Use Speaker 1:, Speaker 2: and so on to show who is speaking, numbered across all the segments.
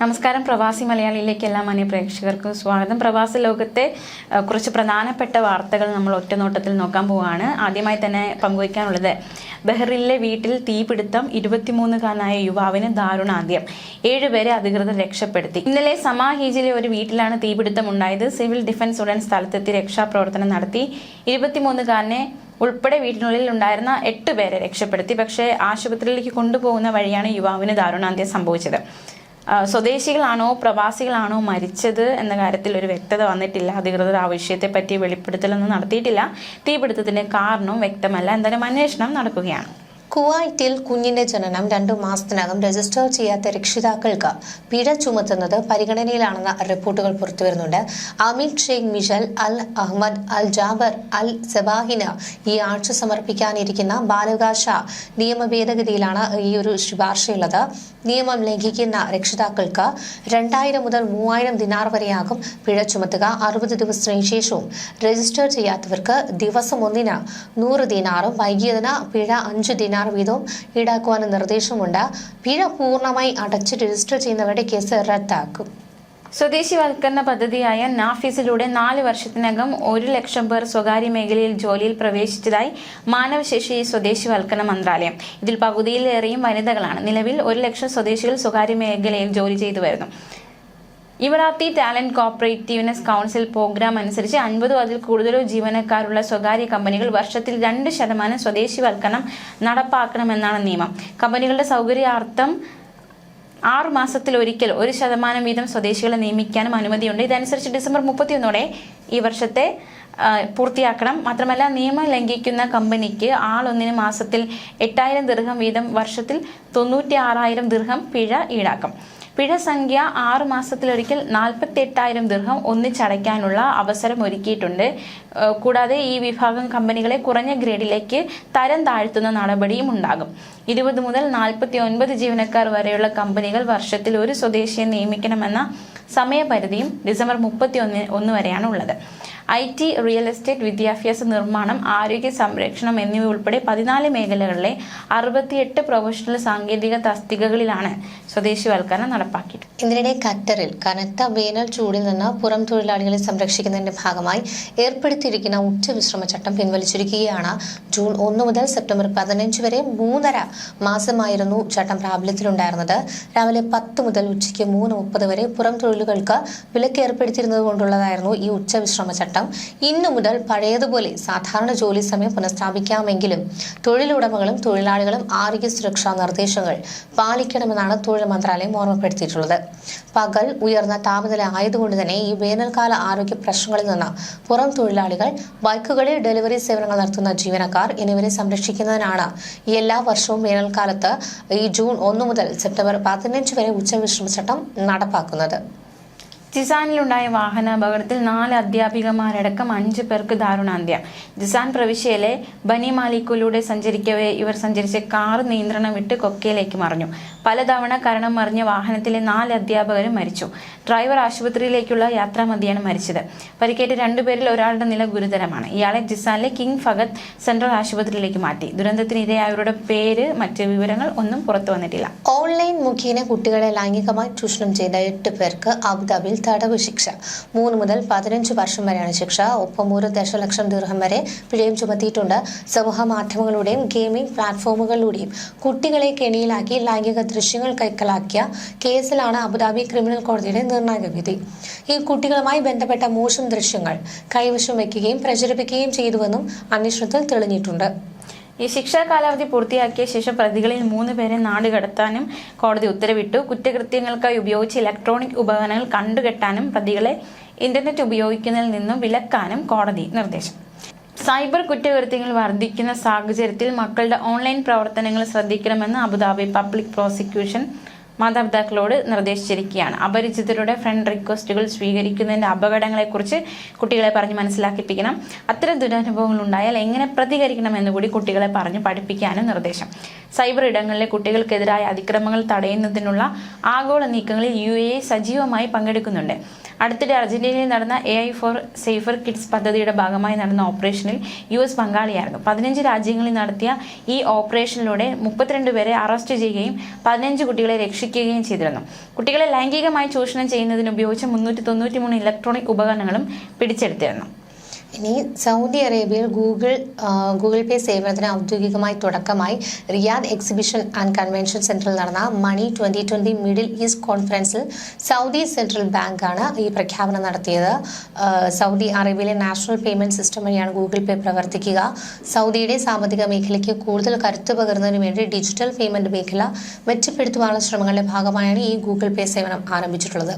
Speaker 1: നമസ്കാരം. പ്രവാസി മലയാളിയിലേക്ക് എല്ലാ മാന്യ പ്രേക്ഷകർക്കും സ്വാഗതം. പ്രവാസ ലോകത്തെ കുറച്ച് പ്രധാനപ്പെട്ട വാർത്തകൾ നമ്മൾ ഒറ്റനോട്ടത്തിൽ നോക്കാൻ പോവുകയാണ് ആദ്യമായി തന്നെ പങ്കുവയ്ക്കാനുള്ളത്. ബഹ്റിനിലെ വീട്ടിൽ തീപിടുത്തം ഇരുപത്തിമൂന്നുകാരനായ യുവാവിന് ദാരുണാന്ത്യം. ഏഴുപേരെ അധികൃതർ രക്ഷപ്പെടുത്തി. ഇന്നലെ സമാഹീജിലെ ഒരു വീട്ടിലാണ് തീപിടുത്തം ഉണ്ടായത്. സിവിൽ ഡിഫൻസ് ഉടൻ സ്ഥലത്തെത്തി രക്ഷാപ്രവർത്തനം നടത്തി. ഇരുപത്തിമൂന്നുകാരനെ ഉൾപ്പെടെ വീട്ടിനുള്ളിൽ ഉണ്ടായിരുന്ന എട്ട് പേരെ രക്ഷപ്പെടുത്തി. പക്ഷേ ആശുപത്രിയിലേക്ക് കൊണ്ടുപോകുന്ന വഴിയാണ് യുവാവിന് ദാരുണാന്ത്യം സംഭവിച്ചത്. സ്വദേശികളാണോ പ്രവാസികളാണോ മരിച്ചത് എന്ന കാര്യത്തിൽ ഒരു വ്യക്തത വന്നിട്ടില്ല. അധികൃതർ ആ വിഷയത്തെപ്പറ്റി വെളിപ്പെടുത്തലൊന്നും നടത്തിയിട്ടില്ല. തീപിടുത്തത്തിന്റെ കാരണവും വ്യക്തമല്ല. എന്തായാലും അന്വേഷണം നടക്കുകയാണ്.
Speaker 2: കുവൈറ്റിൽ കുഞ്ഞിന്റെ ജനനം രണ്ടു മാസത്തിനകം രജിസ്റ്റർ ചെയ്യാത്ത രക്ഷിതാക്കൾക്ക് പിഴ ചുമത്തുന്നത് പരിഗണനയിലാണെന്ന റിപ്പോർട്ടുകൾ പുറത്തുവരുന്നുണ്ട്. Amit Sheikh Mishal al Ahmad al Jaber al സബാഹിന് ഈ ആഴ്ച സമർപ്പിക്കാനിരിക്കുന്ന ബാലാവകാശ നിയമ ഭേദഗതിയിലാണ് ഈ ഒരു ശുപാർശയുള്ളത്. നിയമം ലംഘിക്കുന്ന രക്ഷിതാക്കൾക്ക് രണ്ടായിരം മുതൽ മൂവായിരം ദിനാർ വരെയാകും പിഴ ചുമത്തുക. അറുപത് ദിവസത്തിന് ശേഷവും രജിസ്റ്റർ ചെയ്യാത്തവർക്ക് ദിവസം ഒന്നിന് നൂറ് ദിനാറും വൈകിയതിന് പിഴ അഞ്ച് ദിനാർ വീതവും ഈടാക്കുവാനും നിർദ്ദേശമുണ്ട്. പിഴ പൂർണമായി അടച്ച് രജിസ്റ്റർ ചെയ്യുന്നവരുടെ കേസ് റദ്ദാക്കും.
Speaker 1: സ്വദേശിവൽക്കരണ പദ്ധതിയായ നാഫീസിലൂടെ നാല് വർഷത്തിനകം ഒരു ലക്ഷം പേർ സ്വകാര്യ മേഖലയിൽ ജോലിയിൽ പ്രവേശിച്ചതായി മാനവശേഷി സ്വദേശിവൽക്കരണ മന്ത്രാലയം. ഇതിൽ പകുതിയിലേറെയും വനിതകളാണ്. നിലവിൽ ഒരു ലക്ഷം സ്വദേശികൾ സ്വകാര്യ മേഖലയിൽ ജോലി ചെയ്തു വരുന്നു. Emirati talent cooperativeness council programme അനുസരിച്ച് അൻപതോ അതിൽ കൂടുതലോ ജീവനക്കാരുള്ള സ്വകാര്യ കമ്പനികൾ വർഷത്തിൽ രണ്ട് ശതമാനം സ്വദേശിവൽക്കരണം നടപ്പാക്കണമെന്നാണ് നിയമം. കമ്പനികളുടെ സൗകര്യാർത്ഥം ആറു മാസത്തിൽ ഒരിക്കൽ ഒരു ശതമാനം വീതം സ്വദേശികളെ നിയമിക്കാനും അനുമതിയുണ്ട്. ഇതനുസരിച്ച് ഡിസംബർ മുപ്പത്തിയൊന്നോടെ ഈ വർഷത്തെ പൂർത്തിയാക്കണം. മാത്രമല്ല നിയമം ലംഘിക്കുന്ന കമ്പനിക്ക് ആളൊന്നിന് മാസത്തിൽ എട്ടായിരം ദീർഘം വീതം വർഷത്തിൽ തൊണ്ണൂറ്റി ആറായിരം ദീർഘം പിഴ ഈടാക്കും. പിഴ സംഖ്യ ആറ് മാസത്തിലൊരിക്കൽ നാൽപ്പത്തി എട്ടായിരം ദീർഘം ഒന്നിച്ചടയ്ക്കാനുള്ള അവസരം ഒരുക്കിയിട്ടുണ്ട്. കൂടാതെ ഈ വിഭാഗം കമ്പനികളെ കുറഞ്ഞ ഗ്രേഡിലേക്ക് തരം താഴ്ത്തുന്ന നടപടിയും ഉണ്ടാകും. ഇരുപത് മുതൽ നാൽപ്പത്തി ഒൻപത് ജീവനക്കാർ വരെയുള്ള കമ്പനികൾ വർഷത്തിൽ ഒരു സ്വദേശിയെ നിയമിക്കണമെന്ന സമയപരിധിയും ഡിസംബർ മുപ്പത്തി ഒന്ന് ഒന്ന് വരെയാണ് ഉള്ളത്. ഐ ടി റിയൽ എസ്റ്റേറ്റ് വിദ്യാഭ്യാസ നിർമ്മാണം ആരോഗ്യ സംരക്ഷണം എന്നിവ ഉൾപ്പെടെ പതിനാല് മേഖലകളിലെ അറുപത്തിയെട്ട് പ്രൊഫഷണൽ സാങ്കേതിക തസ്തികകളിലാണ് സ്വദേശിവൽക്കരണം നടപ്പാക്കിയിട്ടുള്ളത്
Speaker 2: ഇതിനിടെ ഖത്തറിൽ കനത്ത വേനൽ ചൂടിൽ നിന്ന് പുറം തൊഴിലാളികളെ സംരക്ഷിക്കുന്നതിന്റെ ഭാഗമായി ഏർപ്പെടുത്തിയിരിക്കുന്ന ഉച്ചവിശ്രമ ചട്ടം പിൻവലിച്ചിരിക്കുകയാണ്. ജൂൺ ഒന്ന് മുതൽ സെപ്റ്റംബർ പതിനഞ്ച് വരെ മൂന്നര മാസമായിരുന്നു ചട്ടം പ്രാബല്യത്തിലുണ്ടായിരുന്നത്. രാവിലെ പത്ത് മുതൽ ഉച്ചയ്ക്ക് മൂന്ന് മുപ്പത് വരെ പുറം തൊഴിലുകൾക്ക് വിലക്ക് ഏർപ്പെടുത്തിയിരുന്നത് കൊണ്ടുള്ളതായിരുന്നു ഈ ഉച്ചവിശ്രമ ചട്ടം ഇന്നു മുതൽ പഴയതുപോലെ സാധാരണ ജോലി സമയം പുനഃസ്ഥാപിക്കാമെങ്കിലും തൊഴിലുടമകളും തൊഴിലാളികളും ആരോഗ്യ സുരക്ഷാ നിർദ്ദേശങ്ങൾ പാലിക്കണമെന്നാണ് തൊഴിൽ മന്ത്രാലയം ഓർമ്മപ്പെടുത്തിയിട്ടുള്ളത്. പകൽ ഉയർന്ന താപനില ആയതുകൊണ്ട് തന്നെ ഈ വേനൽക്കാല ആരോഗ്യ പ്രശ്നങ്ങളിൽ നിന്ന് പുറം തൊഴിലാളികൾ ബൈക്കുകളിൽ ഡെലിവറി സേവനങ്ങൾ നടത്തുന്ന ജീവനക്കാർ എന്നിവരെ സംരക്ഷിക്കുന്നതിനാണ് എല്ലാ വർഷവും വേനൽക്കാലത്ത് ഈ ജൂൺ ഒന്ന് മുതൽ സെപ്റ്റംബർ പതിനഞ്ച് വരെ ഉച്ചവിശ്രമചട്ടം നടപ്പാക്കുന്നത്.
Speaker 1: ജിസാനിലുണ്ടായ വാഹനാപകടത്തിൽ നാല് അധ്യാപികമാരടക്കം അഞ്ച് പേർക്ക് ദാരുണാന്ത്യം. ജിസാൻ പ്രവിശ്യയിലെ ബനി മാലിക്കുലൂടെ സഞ്ചരിക്കവേ ഇവർ സഞ്ചരിച്ച കാർ നിയന്ത്രണം വിട്ട് കൊക്കയിലേക്ക് മറിഞ്ഞു. പലതവണ കരണം മറിഞ്ഞ വാഹനത്തിലെ നാല് അധ്യാപകരും മരിച്ചു. ഡ്രൈവർ ആശുപത്രിയിലേക്കുള്ള യാത്രാമതിയാണ് മരിച്ചത്. പരിക്കേറ്റ രണ്ടുപേരിൽ ഒരാളുടെ നില ഗുരുതരമാണ്. ഇയാളെ ജിസാനിലെ കിങ് ഫഗത് സെൻട്രൽ ആശുപത്രിയിലേക്ക് മാറ്റി. ദുരന്തത്തിനിരയായവരുടെ പേര് മറ്റ് വിവരങ്ങൾ ഒന്നും പുറത്തു വന്നിട്ടില്ല.
Speaker 2: ഓൺലൈൻ മുഖേന കുട്ടികളെ ലൈംഗികമായി ചൂഷണം ചെയ്ത എട്ട് പേർക്ക് അബുദാബിയിൽ തടവ് ശിക്ഷ. മൂന്ന് മുതൽ പതിനഞ്ച് വർഷം വരെയാണ് ശിക്ഷ. ഒപ്പം ഒരു ദശലക്ഷം ദീർഘം വരെ പിഴയും ചുമത്തിയിട്ടുണ്ട്. സമൂഹ മാധ്യമങ്ങളുടെയും ഗെയിമിംഗ് പ്ലാറ്റ്ഫോമുകളിലൂടെയും. കുട്ടികളെ കെണിയിലാക്കി ലൈംഗിക ദൃശ്യങ്ങൾ കൈക്കലാക്കിയ കേസിലാണ് അബുദാബി ക്രിമിനൽ കോടതിയുടെ നിർണായക വിധി. ഈ കുട്ടികളുമായി ബന്ധപ്പെട്ട മോശം ദൃശ്യങ്ങൾ കൈവശം വയ്ക്കുകയും പ്രചരിപ്പിക്കുകയും ചെയ്തുവെന്നും അന്വേഷണത്തിൽ തെളിഞ്ഞിട്ടുണ്ട്.
Speaker 1: ഈ ശിക്ഷാ കാലാവധി പൂർത്തിയാക്കിയ ശേഷം പ്രതികളിൽ മൂന്ന് പേരെ നാട് കടത്താനും കോടതി ഉത്തരവിട്ടു. കുറ്റകൃത്യങ്ങൾക്കായി ഉപയോഗിച്ച ഇലക്ട്രോണിക് ഉപകരണങ്ങൾ കണ്ടുകെട്ടാനും പ്രതികളെ ഇന്റർനെറ്റ് ഉപയോഗിക്കുന്നതിൽ നിന്നും വിലക്കാനും കോടതി നിർദ്ദേശം. സൈബർ കുറ്റകൃത്യങ്ങൾ വർദ്ധിക്കുന്ന സാഹചര്യത്തിൽ മക്കളുടെ ഓൺലൈൻ പ്രവർത്തനങ്ങൾ ശ്രദ്ധിക്കണമെന്ന് അബുദാബി പബ്ലിക് പ്രോസിക്യൂഷൻ മാതാപിതാക്കളോട് നിർദ്ദേശിച്ചിരിക്കുകയാണ്. അപരിചിതരുടെ ഫ്രണ്ട് റിക്വസ്റ്റുകൾ സ്വീകരിക്കുന്നതിന്റെ അപകടങ്ങളെക്കുറിച്ച് കുട്ടികളെ പറഞ്ഞ് മനസ്സിലാക്കിപ്പിക്കണം. അത്തരം ദുരനുഭവങ്ങൾ ഉണ്ടായാൽ എങ്ങനെ പ്രതികരിക്കണമെന്ന് കൂടി കുട്ടികളെ പറഞ്ഞ് പഠിപ്പിക്കാനും നിർദ്ദേശം. സൈബർ ഇടങ്ങളിലെ കുട്ടികൾക്കെതിരായ അതിക്രമങ്ങൾ തടയുന്നതിനുള്ള ആഗോള നീക്കങ്ങളിൽ യു സജീവമായി പങ്കെടുക്കുന്നുണ്ട്. അടുത്തിടെ അർജന്റീനയിൽ നടന്ന A I for safer kids പദ്ധതിയുടെ ഭാഗമായി നടന്ന ഓപ്പറേഷനിൽ യു എസ് പങ്കാളിയായിരുന്നു. പതിനഞ്ച് രാജ്യങ്ങളിൽ നടത്തിയ ഈ ഓപ്പറേഷനിലൂടെ മുപ്പത്തിരണ്ട് പേരെ അറസ്റ്റ് ചെയ്യുകയും പതിനഞ്ച് കുട്ടികളെ രക്ഷിക്കുകയും ചെയ്തിരുന്നു. കുട്ടികളെ ലൈംഗികമായി ചൂഷണം ചെയ്യുന്നതിന് ഉപയോഗിച്ച മുന്നൂറ്റി തൊണ്ണൂറ്റി മൂന്ന് ഇലക്ട്രോണിക് ഉപകരണങ്ങളും പിടിച്ചെടുത്തിരുന്നു.
Speaker 2: ഇനി സൗദി അറേബ്യയിൽ ഗൂഗിൾ ഗൂഗിൾ പേ സേവനത്തിന് ഔദ്യോഗികമായി തുടക്കമായി റിയാദ് എക്സിബിഷൻ ആൻഡ് കൺവെൻഷൻ സെന്ററിൽ നടന്ന money twenty twenty middle east കോൺഫറൻസിൽ സൗദി സെൻട്രൽ ബാങ്കാണ് ഈ പ്രഖ്യാപനം നടത്തിയത്. സൗദി അറേബ്യയിലെ നാഷണൽ പേയ്മെന്റ് സിസ്റ്റം വഴിയാണ് ഗൂഗിൾ പേ പ്രവർത്തിക്കുക. സൗദിയുടെ സാമ്പത്തിക മേഖലയ്ക്ക് കൂടുതൽ കരുത്ത് പകരുന്നതിന് വേണ്ടി ഡിജിറ്റൽ പേയ്മെന്റ് മേഖല മെച്ചപ്പെടുത്തുവാനുള്ള ശ്രമങ്ങളുടെ ഭാഗമായാണ് ഈ ഗൂഗിൾ പേ സേവനം ആരംഭിച്ചിട്ടുള്ളത്.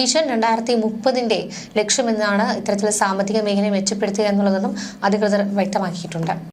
Speaker 2: വിഷൻ രണ്ടായിരത്തി മുപ്പതിന്റെ ലക്ഷ്യമെന്നാണ് ഇത്തരത്തിലുള്ള സാമ്പത്തിക മേഖലയെ മെച്ചപ്പെടുത്തുക എന്നുള്ളതും അധികൃതർ വ്യക്തമാക്കിയിട്ടുണ്ട്.